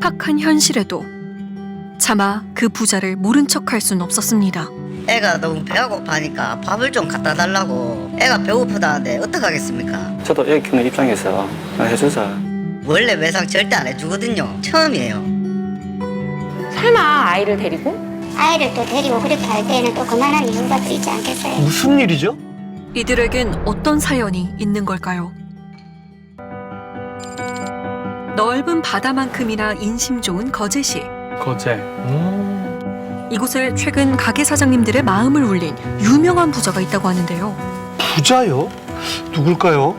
팍팍한 현실에도 차마 그 부자를 모른 척할 순 없었습니다. 애가 너무 배가 고파니까 밥을 좀 갖다 달라고 애가 배고프다는데 어떡하겠습니까? 저도 애 키우는 입장에서 해주자. 원래 외상 절대 안 해주거든요. 처음이에요. 설마 아이를 데리고? 아이를 또 데리고 그렇게 할 때는 또 그만한 이유가 또 있지 않겠어요? 무슨 일이죠? 이들에겐 어떤 사연이 있는 걸까요? 넓은 바다만큼이나 인심 좋은 거제시. 거제. 음, 이곳에 최근 가게 사장님들의 마음을 울린 유명한 부자가 있다고 하는데요. 부자요? 누굴까요?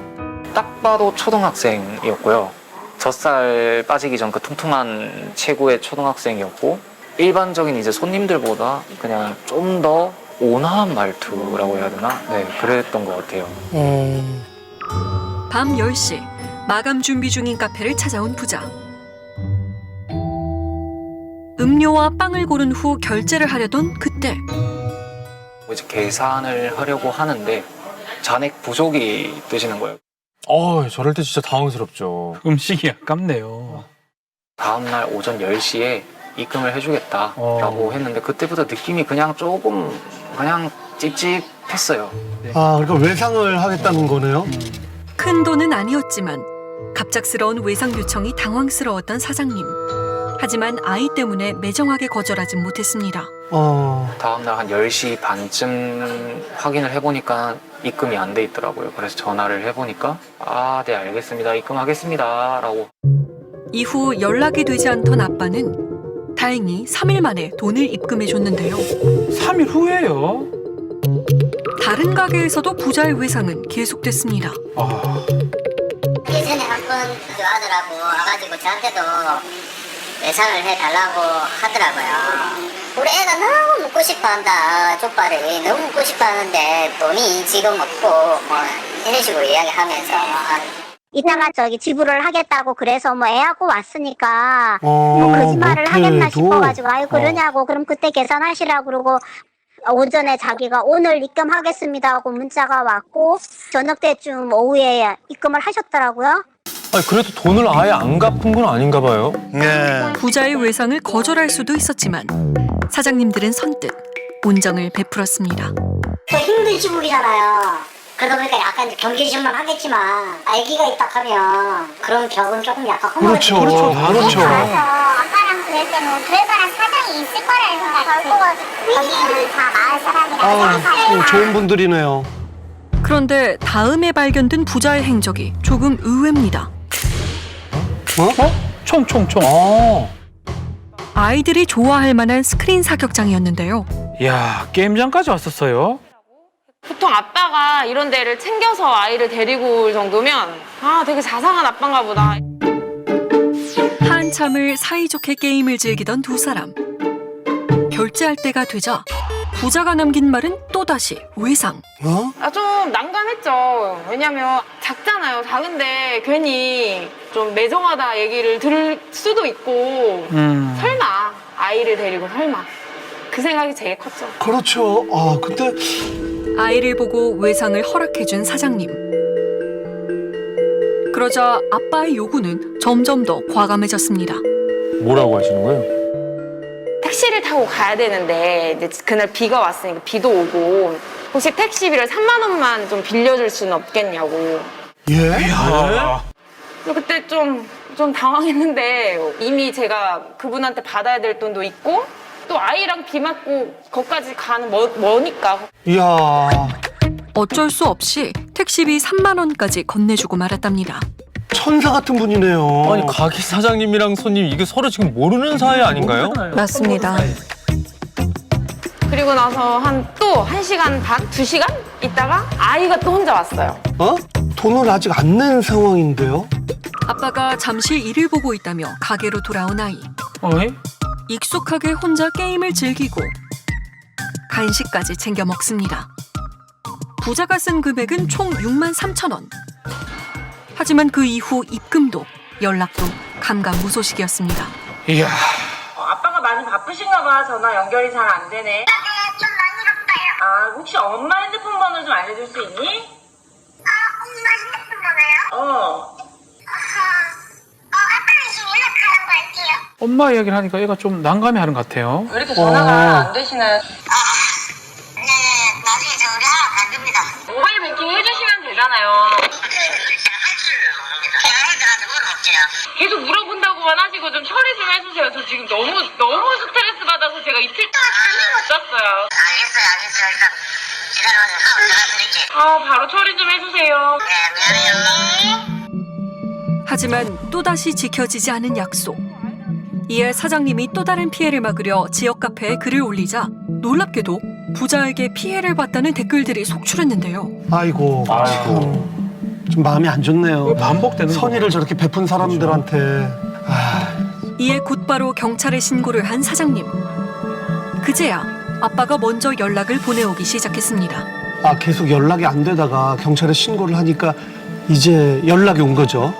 딱 봐도 초등학생이었고요. 젖살 빠지기 전그 퉁퉁한 체구의 초등학생이었고 일반적인 이제 손님들보다 그냥 좀 더 온화한 말투라고 해야 되나? 네, 그랬던 것 같아요. 밤 10시 마감 준비 중인 카페를 찾아온 부자. 음료와 빵을 고른 후 결제를 하려던 그때 이제 계산을 하려고 하는데 잔액 부족이 뜨시는 거예요. 어, 저럴 때 진짜 당황스럽죠. 음식이 아깝네요. 다음 날 오전 10시에 입금을 해주겠다라고 어. 했는데 그때부터 느낌이 그냥 조금 그냥 찝찝했어요. 아, 그러니까 외상을 하겠다는 거네요? 큰 돈은 아니었지만 갑작스러운 외상 요청이 당황스러웠던 사장님. 하지만 아이 때문에 매정하게 거절하진 못했습니다. 어, 다음 날 한 10시 반쯤 확인을 해보니까 입금이 안 돼 있더라고요. 그래서 전화를 해보니까 아, 네, 알겠습니다. 입금하겠습니다. 라고. 이후 연락이 되지 않던 아빠는 다행히 3일 만에 돈을 입금해 줬는데요. 3일 후에요. 다른 가게에서도 부자의 외상은 계속됐습니다. 아, 그 아들하고 와가지고 저한테도 외상을 해달라고 하더라고요. 우리 애가 너무 먹고 싶어 한다, 족발이. 너무 먹고 싶어 하는데 돈이 지금 없고, 뭐, 이런 식으로 이야기 하면서. 이따가 저기 지불을 하겠다고 그래서 뭐 애하고 왔으니까 어, 뭐 거짓말을 하겠나. 싶어가지고 아유 그러냐고 그럼 그때 계산하시라고 그러고 오전에 자기가 오늘 입금하겠습니다 하고 문자가 왔고 저녁 때쯤 오후에 입금을 하셨더라고요. 아니, 그래도 돈을 아예 안 갚은 건 아닌가 봐요. 네. 부자의 외상을 거절할 수도 있었지만 사장님들은 선뜻 온정을 베풀었습니다. 또 힘든 시국이잖아요. 그러다 보니까 약간 이제 경계심만 하겠지만 아기가 있다 하면 그런 벽은 조금 약간 그렇죠. 허물어지고 그렇죠. 그래서 아빠랑 그럴 때는 그래서란 사정이 있을 거라는 생각이 들고 거기는 다 마을 사람이라고 아, 좋은 분들이네요. 그런데 다음에 발견된 부자의 행적이 조금 의외입니다. 어? 총 총총. 아, 아이들이 좋아할 만한 스크린 사격장이었는데요. 이야, 게임장까지 왔었어요. 보통 아빠가 이런 데를 챙겨서 아이를 데리고 올 정도면 아 되게 자상한 아빠인가 보다. 한참을 사이좋게 게임을 즐기던 두 사람. 결제할 때가 되자 부자가 남긴 말은 또다시 외상. 어? 아 좀 난감했죠. 왜냐면 작잖아요. 작은데 괜히 좀 매정하다 얘기를 들을 수도 있고 음. 설마 아이를 데리고 설마 그 생각이 제일 컸죠. 그렇죠. 아, 근데 아이를 보고 외상을 허락해준 사장님. 그러자 아빠의 요구는 점점 더 과감해졌습니다. 뭐라고 하시는 거예요? 타고 가야 되는데 이제 그날 비가 왔으니까 비도 오고 혹시 택시비를 3만 원만 좀 빌려줄 수는 없겠냐고. 예? 아, 그래서 그때 좀, 좀 당황했는데 이미 제가 그분한테 받아야 될 돈도 있고 또 아이랑 비 맞고 거기까지 가는 머, 머니까 이야. 어쩔 수 없이 택시비 3만 원까지 건네주고 말았답니다. 천사 같은 분이네요. 아니, 가게 사장님이랑 손님 이게 서로 지금 모르는 사이 아닌가요? 맞습니다. 그리고 나서 한 또 한 시간 반, 두 시간 있다가 아이가 또 혼자 왔어요. 어? 돈을 아직 안 낸 상황인데요? 아빠가 잠시 일을 보고 있다며 가게로 돌아온 아이. 어이? 익숙하게 혼자 게임을 즐기고 간식까지 챙겨 먹습니다. 부자가 쓴 금액은 총 6만 3천 원. 하지만 그 이후 입금도 연락도 감감무소식이었습니다. 이야. 아빠가 많이 바쁘신가 봐. 전화 연결이 잘 안 되네. 좀 많이 바빠요. 아, 혹시 엄마 핸드폰 번호 좀 알려줄 수 있니? 아, 엄마 핸드폰 번호요? 어. 어, 아빠랑 지금 연락하라고 할게요. 엄마 이야기를 하니까 애가 좀 난감해하는 것 같아요. 왜 이렇게 전화가 안 되시나요? 네 물어본다고만 하시고 좀 처리 좀 해주세요. 저 지금 너무 너무 스트레스 받아서 제가 이틀 동안 못 잤어요. 알겠어요 알겠어요 일단 하고 전화드릴게요 아 바로 처리 좀 해주세요. 네 미안해요 하지만 또다시 지켜지지 않은 약속. 이에 사장님이 또 다른 피해를 막으려 지역 카페에 글을 올리자 놀랍게도 부자에게 피해를 봤다는 댓글들이 속출했는데요. 아이고, 참. 좀 마음이 안 좋네요. 반복되는 선의를 저렇게 베푼 사람들한테. 아, 이에 곧바로 경찰에 신고를 한 사장님. 그제야 아빠가 먼저 연락을 보내오기 시작했습니다. 아, 계속 연락이 안 되다가 경찰에 신고를 하니까 이제 연락이 온 거죠.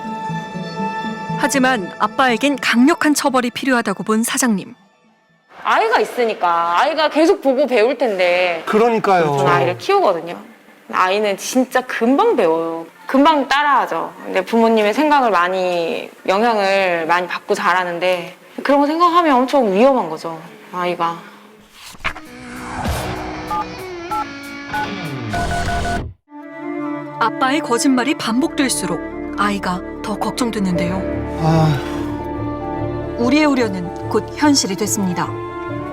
하지만 아빠에겐 강력한 처벌이 필요하다고 본 사장님. 아이가 있으니까 아이가 계속 보고 배울 텐데 그러니까요. 저는 아이를 키우거든요. 아이는 진짜 금방 배워요. 금방 따라하죠. 근데 부모님의 생각을 많이 영향을 많이 받고 자라는데 그런 거 생각하면 엄청 위험한 거죠. 아이가. 아빠의 거짓말이 반복될수록 아이가 더 걱정됐는데요. 아, 우리의 우려는 곧 현실이 됐습니다.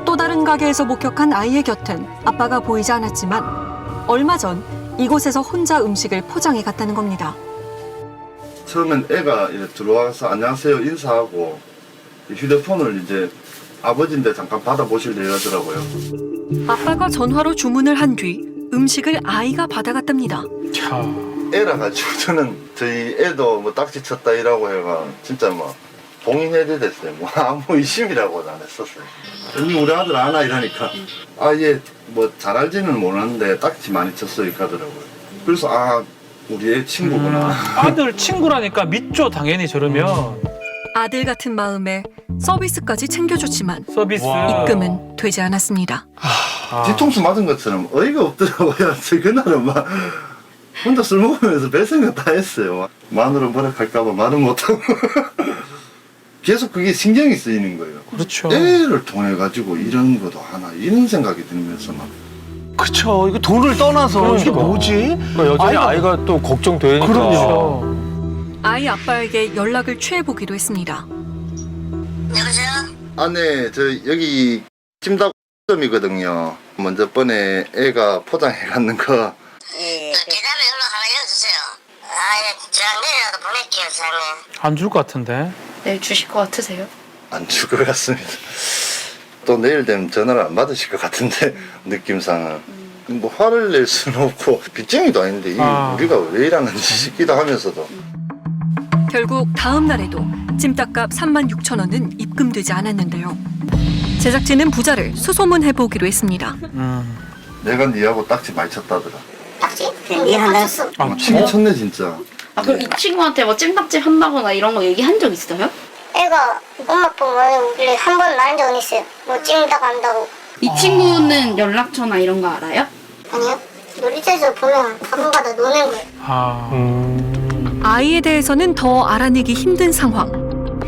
또 다른 가게에서 목격한 아이의 곁엔 아빠가 보이지 않았지만 얼마 전 이곳에서 혼자 음식을 포장해 갔다는 겁니다. 처음엔 애가 이제 들어와서 안녕하세요 인사하고 휴대폰을 이제 아버지인데 잠깐 받아보실래 이러더라고요. 아빠가 전화로 주문을 한 뒤 음식을 아이가 받아갔답니다. 차. 애라 가지고 저는 저희 애도 뭐 딱지 쳤다 이라고 해가 진짜 뭐 봉인해야 됐어요. 뭐 아무 의심이라고는 안 했었어요. 언니 우리 아들 아나 이러니까 아얘 뭐 잘 알지는 모르는데 딱지 많이 쳤어 이렇게 하더라고요. 그래서 아 우리 애 친구구나. 아들 친구라니까 믿죠 당연히 저러면 아들 같은 마음에 서비스까지 챙겨줬지만 서비스. 입금은 되지 않았습니다. 아. 뒤통수 맞은 것처럼 어이가 없더라고요. 저 그날은 막 혼자 술 먹으면서 별 생각 다 했어요. 마누라 뭐라 할까봐 말을 못하고 계속 그게 신경이 쓰이는 거예요. 그렇죠. 애를 통해 가지고 이런 것도 하나 이런 생각이 들면서 막 그쵸. 이거 돈을 떠나서 이게 그러니까. 뭐지? 그러니까 여전히 아이가- 아이가, 또 걱정되니까. 그럼요. 아이 아빠에게 연락을 취해보기도 했습니다. 여보세요? 아, 네, 저 여기 찜닭점이거든요. 먼저 번에 애가 포장해 갔는 거예 계좌로 연락 하나 해주세요 아예 제가 내일이라도 보낼게요 사장님 안줄 것 같은데. 내일 주실 것 같으세요? 안 줄 것 같습니다. 또 내일 되면 전화를 안 받으실 것 같은데 느낌상은 뭐 화를 낼 수는 없고 빚쟁이도 아닌데 이 아. 우리가 왜 이러는지 싶기도 하면서도 결국 다음 날에도 찜닭값 3만 6천 원은 입금되지 않았는데요. 제작진은 부자를 수소문해 보기로 했습니다. 음. 내가 니하고 딱지 많이 쳤다더라. 딱지? 네 한다는 수 아, 어, 치기 쳤네 진짜. 아 그럼 이 친구한테 뭐 찜닭집 한다거나 이런 거 얘기한 적 있어요? 애가 엄마 보면 우리 한 번 말한 적은 있어요 뭐 찜닭 한다고 이 친구는 연락처나 이런 거 알아요? 아니요 놀이터에서 보면 가끔가다 노는 거예요 아. 아이에 대해서는 더 알아내기 힘든 상황.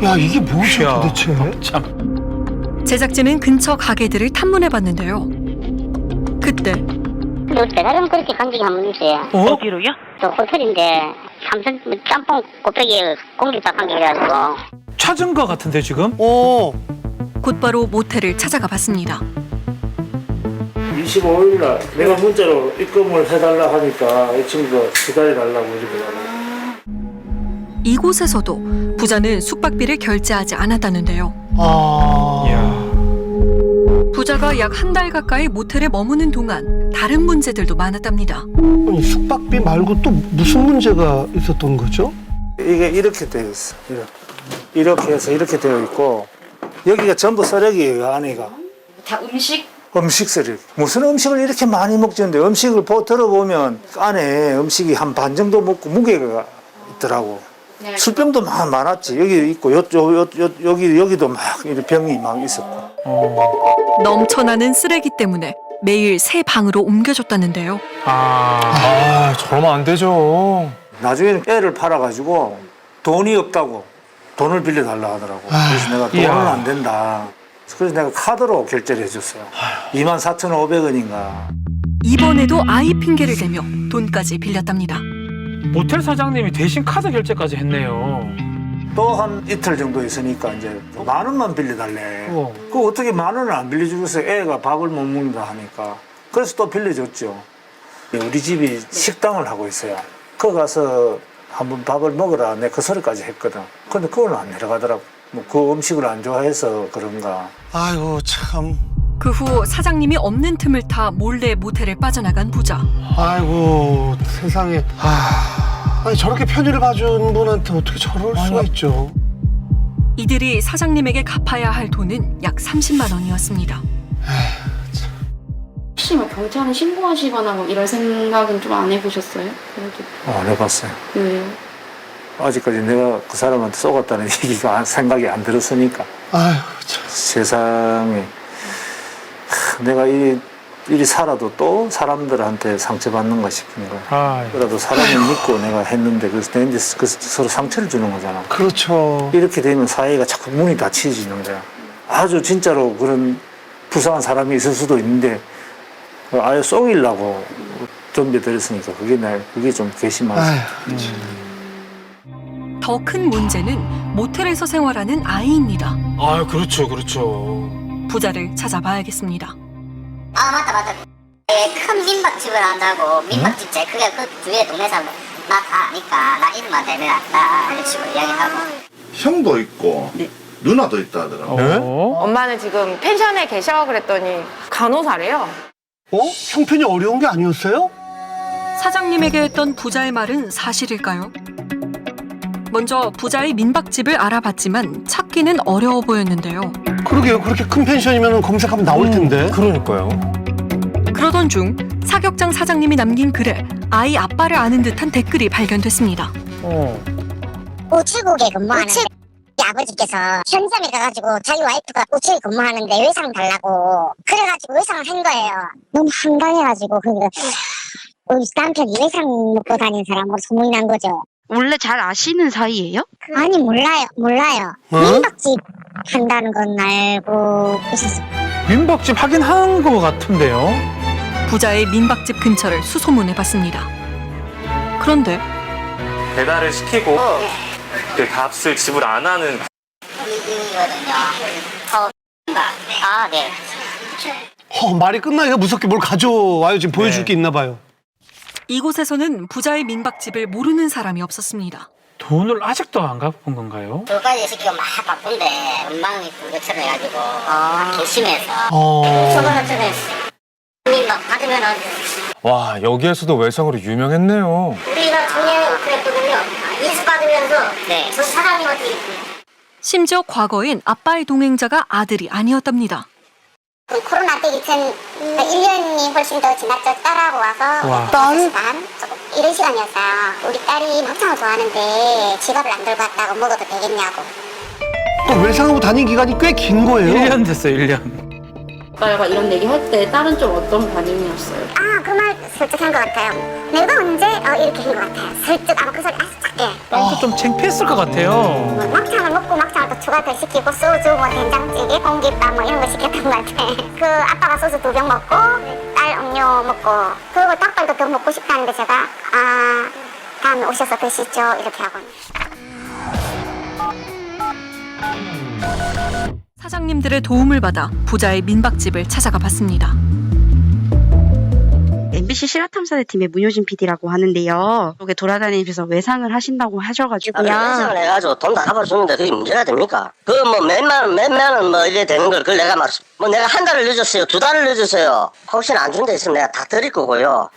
야, 이게 뭐죠 야, 도대체? 참. 제작진은 근처 가게들을 탐문해봤는데요. 그때 너 배달은 그렇게 간 적이 한번 있어요 어? 저 호텔인데 삼선 짬뽕 곱빼기 공깃밥 한개 해가지고 찾은 것 같은데 지금? 어, 곧바로 모텔을 찾아가 봤습니다. 25일 날 내가 문자로 입금을 해달라 하니까 이 친구가 기다려달라고 이러더라고. 이곳에서도 부자는 숙박비를 결제하지 않았다는데요. 아. 이야. 부자가 약 한 달 가까이 모텔에 머무는 동안 다른 문제들도 많았답니다. 아니, 숙박비 말고 또 무슨 문제가 있었던 거죠? 이게 이렇게 되어 있어. 이렇게. 이렇게 해서 이렇게 되어 있고 여기가 전부 쓰레기예요 안에가. 다 음식? 음식 쓰레기. 무슨 음식을 이렇게 많이 먹지는데 음식을 보, 들어보면 안에 음식이 한 반 정도 먹고 무게가 있더라고. 네. 술병도 많, 많았지. 여기 있고 요, 요, 요, 요, 여기 여기도 막 이렇게 병이 막 있었고. 넘쳐나는 쓰레기 때문에 매일 새 방으로 옮겨줬다는데요. 아. 아, 저러면 안 되죠. 나중에는 애를 팔아가지고 돈이 없다고 돈을 빌려달라 하더라고. 그래서 내가 돈은 이야. 안 된다. 그래서 내가 카드로 결제를 해줬어요. 2만 4,500원인가. 이번에도 아이 핑계를 대며 돈까지 빌렸답니다. 모텔 사장님이 대신 카드 결제까지 했네요. 또 한 이틀 정도 있으니까 이제 만 원만 빌려달래. 우와. 그 어떻게 만 원을 안 빌려주겠어요? 애가 밥을 못 먹는다 하니까. 그래서 또 빌려줬죠. 우리 집이 식당을 하고 있어요. 거 가서 한번 밥을 먹으라 내 그 소리까지 했거든. 근데 그걸 안 내려가더라고. 뭐 그 음식을 안 좋아해서 그런가. 아이고 참. 그 후 사장님이 없는 틈을 타 몰래 모텔을 빠져나간 부자. 아이고 세상에. 아, 아니 저렇게 편의를 봐준 분한테 어떻게 저럴 수가 있죠? 이들이 사장님에게 갚아야 할 돈은 약 30만 원이었습니다. 혹시 뭐 경찰에 신고하시거나 뭐 이럴 생각은 좀 안 해보셨어요? 그래도 어, 안 해봤어요. 왜요? 아직까지 내가 그 사람한테 쏘갔다는 얘기가 안- 생각이 안 들었으니까. 아이고 참. 세상에 하, 내가 이 일이 살아도 또 사람들한테 상처받는가 싶은 거야. 아, 그래도 사람을 믿고 내가 했는데 그래서 내한테 그 서로 상처를 주는 거잖아. 그렇죠. 이렇게 되면 사회가 자꾸 문이 닫혀지는 거야. 아주 진짜로 그런 부상한 사람이 있을 수도 있는데 아예 쏘이려고 덤벼들었으니까 그게 나 그게 좀 괘씸하지. 아휴. 더 큰 문제는 모텔에서 생활하는 아이입니다. 아, 그렇죠, 그렇죠. 부자를 찾아봐야겠습니다. 아 맞다 맞다 예, 큰 민박집을 한다고 민박집 제 그게 그 주위에 동네 사람 나다 아니까 나 이름만 대면 나 이런 식으로 이야기하고 형도 있고 누나도 있다 하더라고. 어? 엄마는 지금 펜션에 계셔 그랬더니 간호사래요. 어? 형편이 어려운 게 아니었어요? 사장님에게 했던 부자의 말은 사실일까요? 먼저 부자의 민박집을 알아봤지만 찾기는 어려워 보였는데요. 그러게요. 그렇게 큰 펜션이면 검색하면 나올 텐데. 그러니까요. 그러던 중 사격장 사장님이 남긴 글에 아이 아빠를 아는 듯한 댓글이 발견됐습니다. 어. 우체국에 근무하는데 아버지께서 현점에 가가지고 자기 와이프가 우체국에 근무하는데 외상 달라고 그래가지고 외상을 한 거예요 너무 황당해가지고 그 우리 남편이 외상 먹고 다니는 사람으로 소문이 난 거죠 원래 잘 아시는 사이예요? 아니 몰라요 몰라요 어? 민박집 한다는 건 알고 있었어요 민박집 하긴 한것 같은데요. 부자의 민박집 근처를 수소문해 봤습니다. 그런데 배달을 시키고 그 값을 지불 안 하는 이거든요 어 아네 어, 말이 끝나기가 무섭게 뭘 가져와요. 지금 보여줄 네. 게 있나 봐요. 이곳에서는 부자의 민박집을 모르는 사람이 없었습니다. 돈을 아직도 안 갚은 건가요? 그까지 시키고 막 바쁜데 엉망이 불교처럼 해가지고 막 결심해서 어. 저번에 전에 민박 받으면은 와 여기에서도 외상으로 유명했네요. 우리가 작년에 그랬거든요 인수 받으면서 네. 저 사장님한테 심지어 과거엔 아빠의 동행자가 아들이 아니었답니다. 그 코로나 때 2001년이 훨씬 더 지났죠 딸하고 와서 와. 시간 조금 이런 시간이었어요 우리 딸이 막창을 좋아하는데 지갑을 안 들고 왔다고 먹어도 되겠냐고 또 외상하고 다닌 기간이 꽤 긴 거예요. 1년 됐어요, 1년. 아빠가 이런 얘기 할 때 딸은 좀 어떤 반응이었어요? 아 그말 슬쩍 한것 같아요. 내가 언제 어, 이렇게 한 것 같아요? 슬쩍 아마 그 소리 아주 작게 딸도 좀 창피했을 것 같아요. 뭐 막창을 먹고 막창을 또 추가 더 시키고 소주 뭐 된장찌개 공깃밥 뭐 이런 거 시켰던 것 같아 그 아빠가 소주 두 병 먹고 딸 음료 먹고 그리고 닭발도 더 먹고 싶다는데 제가 아 다음에 오셔서 드시죠. 이렇게 하고 사장님들의 도움을 받아 부자의 민박집을 찾아가 봤습니다. MBC 실화탐사대 팀의 문효진 PD라고 하는데요. 여기 돌아다니면서 외상을 하신다고 하셔가지고요. 을 해가지고 돈 다 갚아주는데 그게 문제가 됩니까? 그 뭐 몇만 몇만 원 뭐 이래 되는 걸 그걸 내가 막 뭐 내가 한 달을 늦었어요 두 달을 늦었어요 혹시나 안준데 있으면 내가 다 드릴 거고요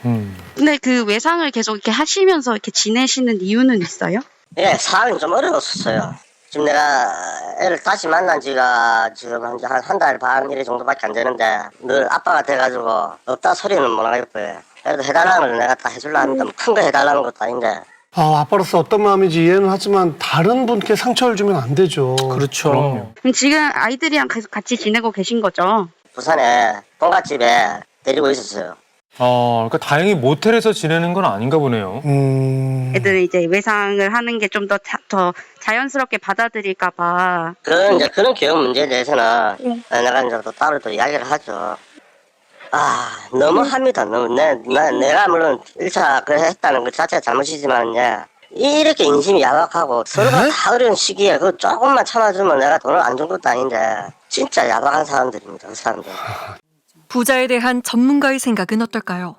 근데 그 외상을 계속 이렇게 하시면서 이렇게 지내시는 이유는 있어요? 예 상황이 좀 어려웠었어요 지금 내가 애를 다시 만난 지가 지금 한 한 달 반 이래 정도밖에 안 되는데 늘 아빠가 돼가지고 없다 소리는 못 하겠고요 그래도 해달라는 걸 내가 다 해줄라 합니다 뭐 큰거 해달라는 것도 아닌데 아, 아빠로서 어떤 마음인지 이해는 하지만 다른 분께 상처를 주면 안 되죠. 그렇죠. 그럼 지금 아이들이랑 계속 같이 지내고 계신 거죠? 부산에 본갓집에 데리고 있었어요 어, 그러니까 다행히 모텔에서 지내는 건 아닌가 보네요. 음. 애들은 이제 외상을 하는 게 좀 더 더 자연스럽게 받아들일까봐. 그런 이제 그런 교육 문제에 대해서는 아, 내가 이제 또 따로 또 이야기를 하죠. 아 너무 합니다. 너무 내, 나, 내가 물론 1차 그 했다는 것 자체가 잘못이지만 예. 이렇게 인심이 야박하고 서로가 다 어려운 시기에 그 조금만 참아주면 내가 돈을 안 준 것도 아닌데 진짜 야박한 사람들입니다. 그 사람들. 부자에 대한 전문가의 생각은 어떨까요?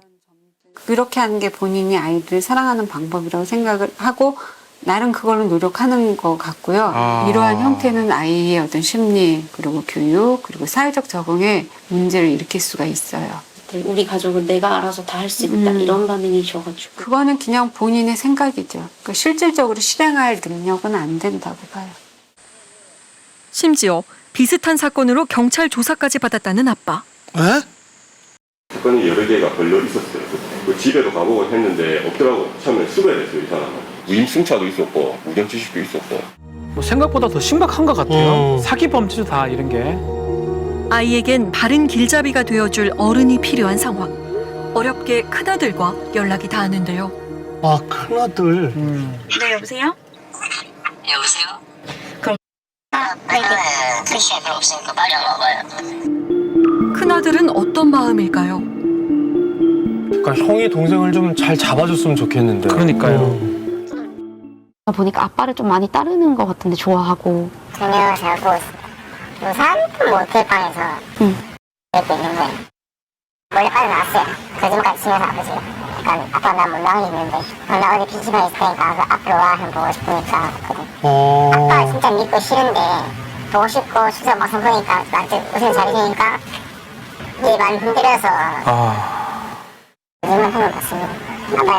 그렇게 하는 게 본인이 아이들을 사랑하는 방법이라고 생각을 하고 나름 그걸로 노력하는 것 같고요. 아. 이러한 형태는 아이의 어떤 심리 그리고 교육 그리고 사회적 적응에 문제를 일으킬 수가 있어요. 우리 가족은 내가 알아서 다 할 수 있다 음. 이런 반응이셔가지고 그거는 그냥 본인의 생각이죠. 그러니까 실질적으로 실행할 능력은 안 된다고 봐요. 심지어 비슷한 사건으로 경찰 조사까지 받았다는 아빠. 에? 사건이 여러 개가 걸려 있었어요. 그 집에도 가보곤 했는데 없더라고. 처음에 수배됐어요, 이 사람은. 무임승차도 있었고, 무전취식도 있었고. 뭐 생각보다 더 심각한 것 같아요. 어. 사기 범죄다 이런 게. 아이에겐 바른 길잡이가 되어줄 어른이 필요한 상황. 어렵게 큰아들과 연락이 닿았는데요. 아, 큰아들. 음. 네 여보세요? 여보세요? 그럼 아이들 택시에 별로 없으니까 빨리 와봐요 큰아들은 어떤 마음일까요? 그러니까 형이 동생을 좀 잘 잡아줬으면 좋겠는데. 그러니까요. 보니까 아빠를 좀 많이 따르는 것 같은데 좋아하고 전혀 잘 보고 있습니다 우산 모텔방에서 응. 이렇게 있는 거예요 원래 빠져나왔어요 거짓말까지 치면서 아버지가 약간 아빠 나 몰랑이 있는데 어, 나 어디 PC방 있을 테니까 그 앞으로 와 한번 보고 싶으니까 어. 아빠 진짜 믿고 싫은데 보고 싶고 진짜 막상 보니까 나한테 무슨 잘해주니까 이게 많이 힘들어서 아. 요즘은 힘을 받습니다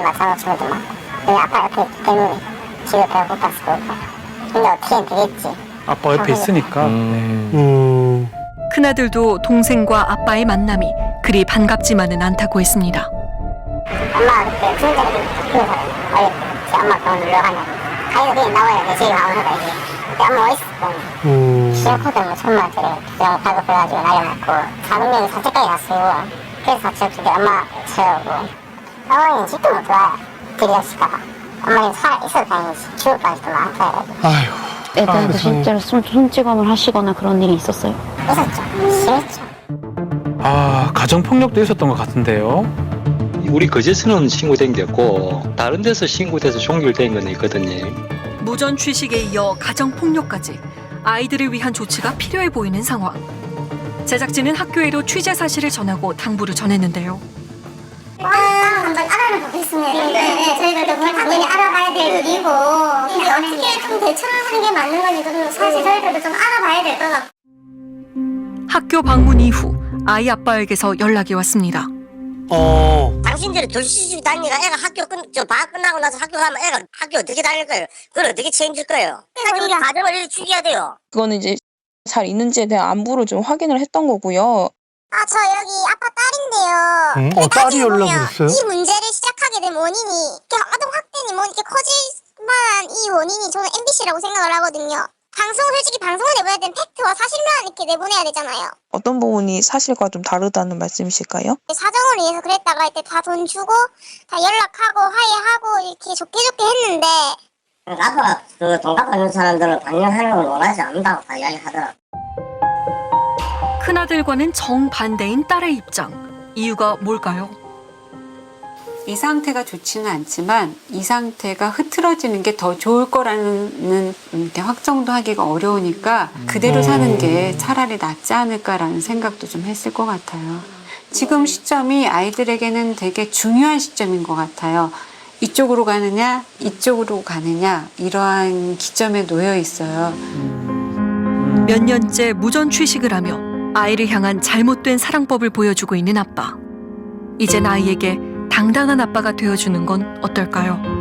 아빠의 친구도 많고 그냥 아빠 옆에 있기 때문에 집에 배고팠을 거고 근데 어떻게 되겠지 아빠 옆에 있으니까. 음. 음. 큰아들도 동생과 아빠의 만남이 그리 반갑지만은 않다고 했습니다. 엄마가 그때 친구들이 그래서 제 엄마 병원 놀러 가냐고 가이드 그냥 나와요 내 집에 와서 이제 그때 엄마 어딨어 음. 시어코드 뭐 천만짜리 부정 발급해가지고 날려놨고 사동면이 사채까지 갔어요 그래서 사채 없을 때 엄마 채우고 어머니는 집도 못 들어와요 들이닥칠까봐 엄마는 살아 있어도 다행이지 죽을 뻔했던 거 아파해가지고 아휴. 애들한테 세상에. 실제로 손, 손찌검을 하시거나 그런 일이 있었어요? 있었죠 심했죠 아 가정 폭력도 있었던 것 같은데요. 우리 거제서는 신고된 게 없고 다른 데서 신고돼서 종결된 건 있거든요. 무전 취식에 이어 가정 폭력까지 아이들을 위한 조치가 필요해 보이는 상황. 제작진은 학교에도 취재 사실을 전하고 당부를 전했는데요. 와 한번 알아는 보겠습니다 네, 저희들도 그걸 당연히 알아봐야 될 일이고 근데 어떻게 좀 대처를 하는 게 맞는 건지 좀 사실 저희들도 좀 알아봐야 될 것 같고 학교 방문 이후 아이 아빠에게서 연락이 왔습니다. 어. 당신들이 둘씩 다니니까 애가 학교 끝, 저 방학 끝나고 나서 학교 가면 애가 학교 어떻게 다닐 거예요? 그걸 어떻게 책임질 거예요? 우리 가정을 이렇게 죽여야 돼요. 그거는 이제 잘 있는지에 대한 안부를 좀 확인을 했던 거고요. 아 저 여기 아빠 딸인데요 음? 근데 어, 딸이 나중에 연락을 했어요? 이 문제를 시작하게 된 원인이 이렇게 아동 학대니 뭐 이렇게 커질 만한 이 원인이 저는 MBC라고 생각을 하거든요 방송을 솔직히 방송을 내보내야 되는 팩트와 사실만 이렇게 내보내야 되잖아요 어떤 부분이 사실과 좀 다르다는 말씀이실까요? 사정을 위해서 그랬다가 이때 다 돈 주고 다 연락하고 화해하고 이렇게 좋게 좋게 했는데 아빠가 그돈 갚아준 사람들은 반영하는 걸 원하지 않는다고 다 이야기하더라고. 큰아들과는 정반대인 딸의 입장. 이유가 뭘까요? 이 상태가 좋지는 않지만 이 상태가 흐트러지는 게 더 좋을 거라는 이렇게 확정도 하기가 어려우니까 그대로 사는 게 차라리 낫지 않을까라는 생각도 좀 했을 것 같아요. 지금 시점이 아이들에게는 되게 중요한 시점인 것 같아요. 이쪽으로 가느냐, 이쪽으로 가느냐, 이러한 기점에 놓여 있어요. 몇 년째 무전 취식을 하며 아이를 향한 잘못된 사랑법을 보여주고 있는 아빠. 이젠 아이에게 당당한 아빠가 되어주는 건 어떨까요?